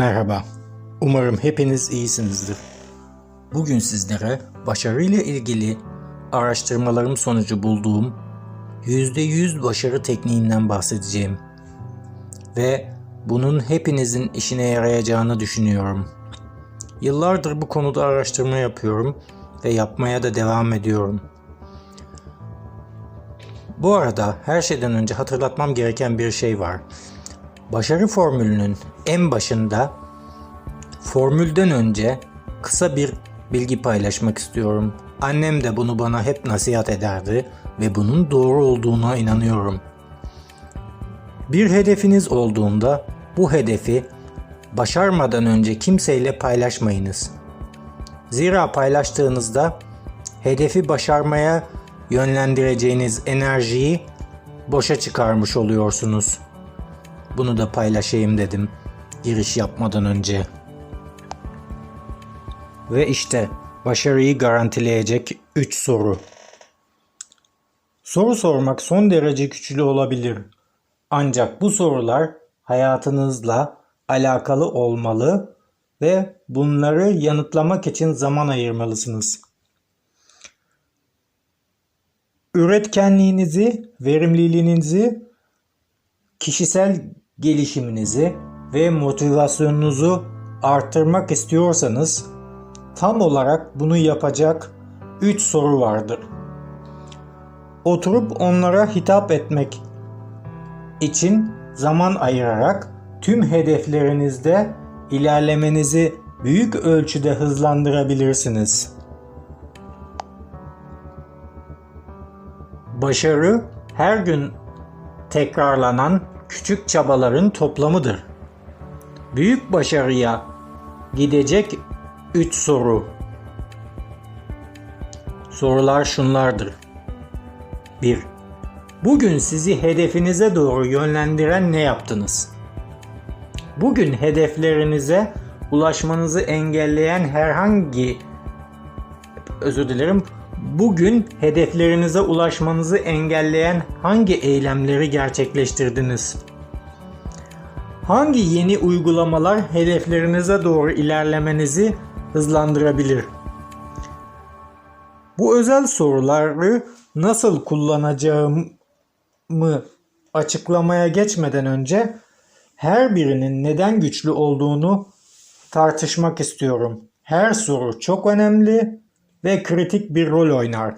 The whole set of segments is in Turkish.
Merhaba. Umarım hepiniz iyisinizdir. Bugün sizlere başarıyla ilgili araştırmalarım sonucu bulduğum %100 başarı tekniğinden bahsedeceğim. Ve bunun hepinizin işine yarayacağını düşünüyorum. Yıllardır bu konuda araştırma yapıyorum ve yapmaya da devam ediyorum. Bu arada her şeyden önce hatırlatmam gereken bir şey var. Başarı formülünün en başında formülden önce kısa bir bilgi paylaşmak istiyorum. Annem de bunu bana hep nasihat ederdi ve bunun doğru olduğuna inanıyorum. Bir hedefiniz olduğunda bu hedefi başarmadan önce kimseyle paylaşmayınız. Zira paylaştığınızda hedefi başarmaya yönlendireceğiniz enerjiyi boşa çıkarmış oluyorsunuz. Bunu da paylaşayım dedim giriş yapmadan önce. Ve işte başarıyı garantileyecek 3 soru. Soru sormak son derece güçlü olabilir. Ancak bu sorular hayatınızla alakalı olmalı ve bunları yanıtlamak için zaman ayırmalısınız. Üretkenliğinizi, verimliliğinizi, kişisel gelişiminizi ve motivasyonunuzu arttırmak istiyorsanız tam olarak bunu yapacak 3 soru vardır. Oturup onlara hitap etmek için zaman ayırarak tüm hedeflerinizde ilerlemenizi büyük ölçüde hızlandırabilirsiniz. Başarı her gün tekrarlanan küçük çabaların toplamıdır. Büyük başarıya gidecek 3 soru. Sorular şunlardır. 1. Bugün sizi hedefinize doğru yönlendiren ne yaptınız? Bugün hedeflerinize ulaşmanızı engelleyen herhangi özür dilerim. Bugün hedeflerinize ulaşmanızı engelleyen hangi eylemleri gerçekleştirdiniz? Hangi yeni uygulamalar hedeflerinize doğru ilerlemenizi hızlandırabilir? Bu özel soruları nasıl kullanacağımı açıklamaya geçmeden önce her birinin neden güçlü olduğunu tartışmak istiyorum. Her soru çok önemli ve kritik bir rol oynar.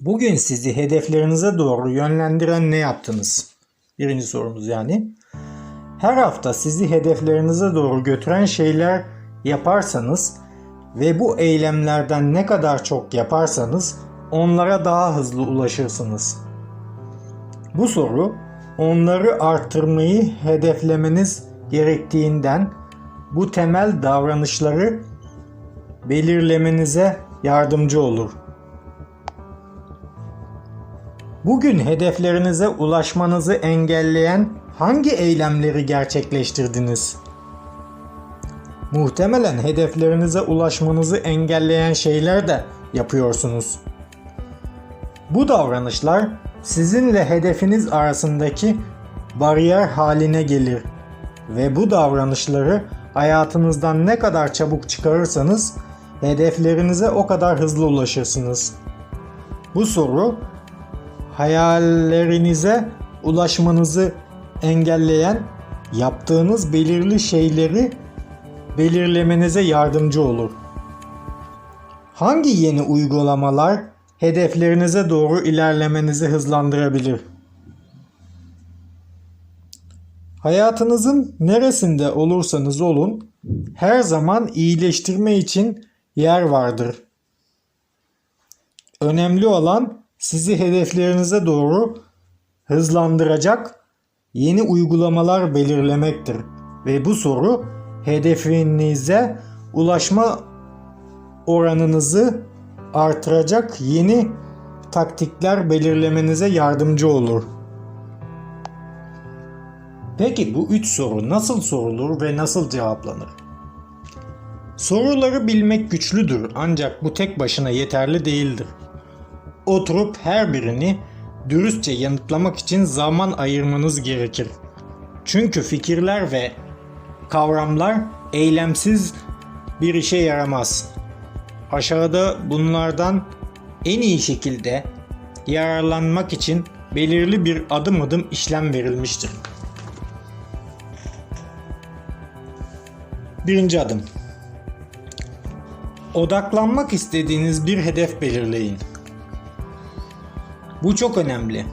Bugün sizi hedeflerinize doğru yönlendiren ne yaptınız? Birinci sorumuz yani. Her hafta sizi hedeflerinize doğru götüren şeyler yaparsanız ve bu eylemlerden ne kadar çok yaparsanız onlara daha hızlı ulaşırsınız. Bu soru onları arttırmayı hedeflemeniz gerektiğinden bu temel davranışları belirlemenize yardımcı olur. Bugün hedeflerinize ulaşmanızı engelleyen hangi eylemleri gerçekleştirdiniz? Muhtemelen hedeflerinize ulaşmanızı engelleyen şeyler de yapıyorsunuz. Bu davranışlar sizinle hedefiniz arasındaki bariyer haline gelir ve bu davranışları hayatınızdan ne kadar çabuk çıkarırsanız hedeflerinize o kadar hızlı ulaşırsınız. Bu soru hayallerinize ulaşmanızı engelleyen yaptığınız belirli şeyleri belirlemenize yardımcı olur. Hangi yeni uygulamalar hedeflerinize doğru ilerlemenizi hızlandırabilir? Hayatınızın neresinde olursanız olun her zaman iyileştirme için yer vardır. Önemli olan sizi hedeflerinize doğru hızlandıracak yeni uygulamalar belirlemektir ve bu soru hedefinize ulaşma oranınızı artıracak yeni taktikler belirlemenize yardımcı olur. Peki bu üç soru nasıl sorulur ve nasıl cevaplanır? Soruları bilmek güçlüdür ancak bu tek başına yeterli değildir. Oturup her birini dürüstçe yanıtlamak için zaman ayırmanız gerekir. Çünkü fikirler ve kavramlar eylemsiz bir işe yaramaz. Aşağıda bunlardan en iyi şekilde yararlanmak için belirli bir adım adım işlem verilmiştir. Birinci adım. Odaklanmak istediğiniz bir hedef belirleyin. Bu çok önemli.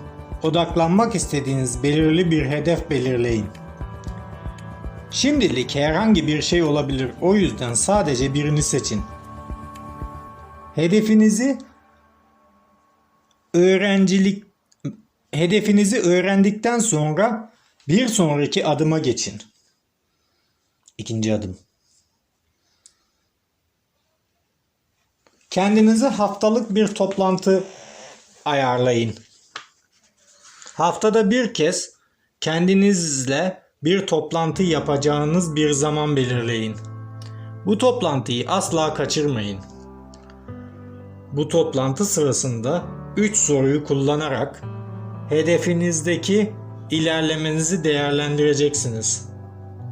Odaklanmak istediğiniz belirli bir hedef belirleyin. Şimdilik herhangi bir şey olabilir. O yüzden sadece birini seçin. Hedefinizi öğrencilik hedefinizi öğrendikten sonra bir sonraki adıma geçin. İkinci adım. Kendinize haftalık bir toplantı ayarlayın. Haftada bir kez kendinizle bir toplantı yapacağınız bir zaman belirleyin. Bu toplantıyı asla kaçırmayın. Bu toplantı sırasında 3 soruyu kullanarak hedefinizdeki ilerlemenizi değerlendireceksiniz.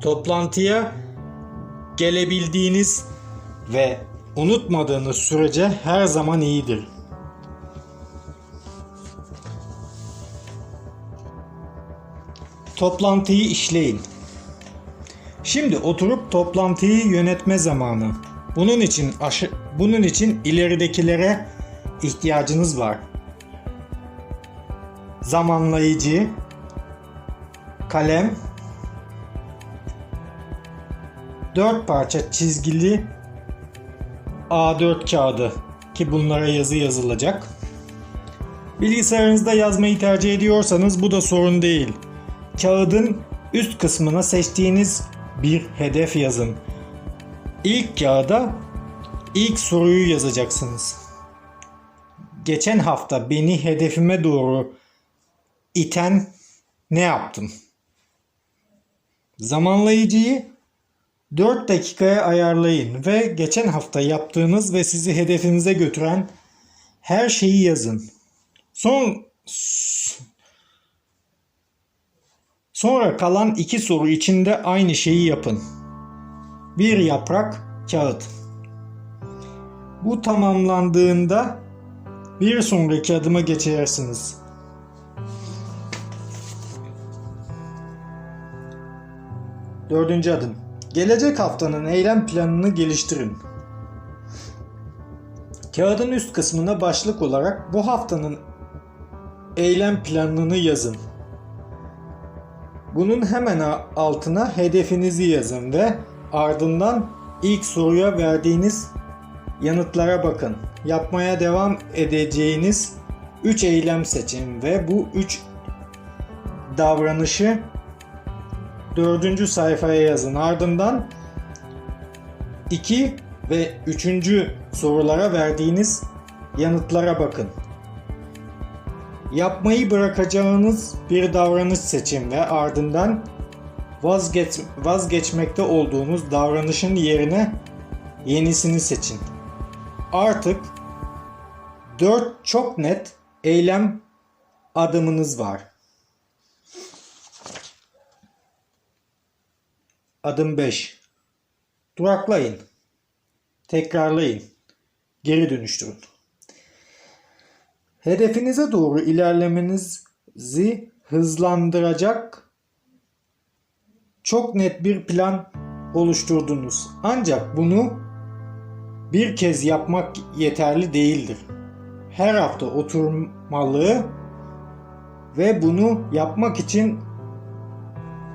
Toplantıya gelebildiğiniz ve unutmadığınız sürece her zaman iyidir. Toplantıyı işleyin. Şimdi oturup toplantıyı yönetme zamanı. Bunun için aşı, bunun için ileridekilere ihtiyacınız var. Zamanlayıcı, kalem, dört parça çizgili A4 kağıdı ki bunlara yazı yazılacak. Bilgisayarınızda yazmayı tercih ediyorsanız bu da sorun değil. Kağıdın üst kısmına seçtiğiniz bir hedef yazın. İlk kağıda ilk soruyu yazacaksınız. Geçen hafta beni hedefime doğru iten ne yaptım? Zamanlayıcıyı 4 dakikaya ayarlayın ve geçen hafta yaptığınız ve sizi hedefinize götüren her şeyi yazın. Son Sonra kalan iki soru içinde aynı şeyi yapın. Bir yaprak kağıt. Bu tamamlandığında bir sonraki adıma geçersiniz. Dördüncü adım. Gelecek haftanın eylem planını geliştirin. Kağıdın üst kısmına başlık olarak bu haftanın eylem planını yazın. Bunun hemen altına hedefinizi yazın ve ardından ilk soruya verdiğiniz yanıtlara bakın. Yapmaya devam edeceğiniz 3 eylem seçin ve bu 3 davranışı 4. sayfaya yazın. Ardından 2 ve 3. sorulara verdiğiniz yanıtlara bakın. Yapmayı bırakacağınız bir davranış seçin ve ardından vazgeç, vazgeçmekte olduğunuz davranışın yerine yenisini seçin. Artık 4 çok net eylem adımınız var. Adım 5. Duraklayın. Tekrarlayın. Geri dönüştürün. Hedefinize doğru ilerlemenizi hızlandıracak çok net bir plan oluşturdunuz. Ancak bunu bir kez yapmak yeterli değildir. Her hafta oturmalı ve bunu yapmak için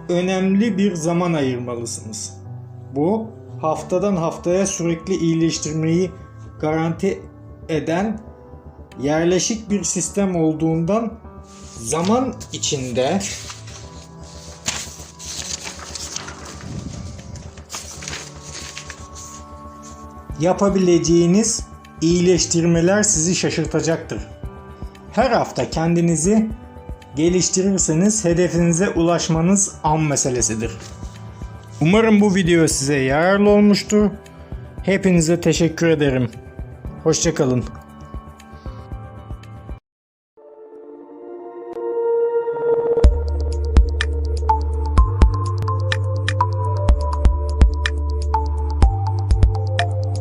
önemli bir zaman ayırmalısınız. Bu haftadan haftaya sürekli iyileştirmeyi garanti eden yerleşik bir sistem olduğundan zaman içinde yapabileceğiniz iyileştirmeler sizi şaşırtacaktır. Her hafta kendinizi geliştirirseniz hedefinize ulaşmanız an meselesidir. Umarım bu video size yararlı olmuştur. Hepinize teşekkür ederim. Hoşçakalın.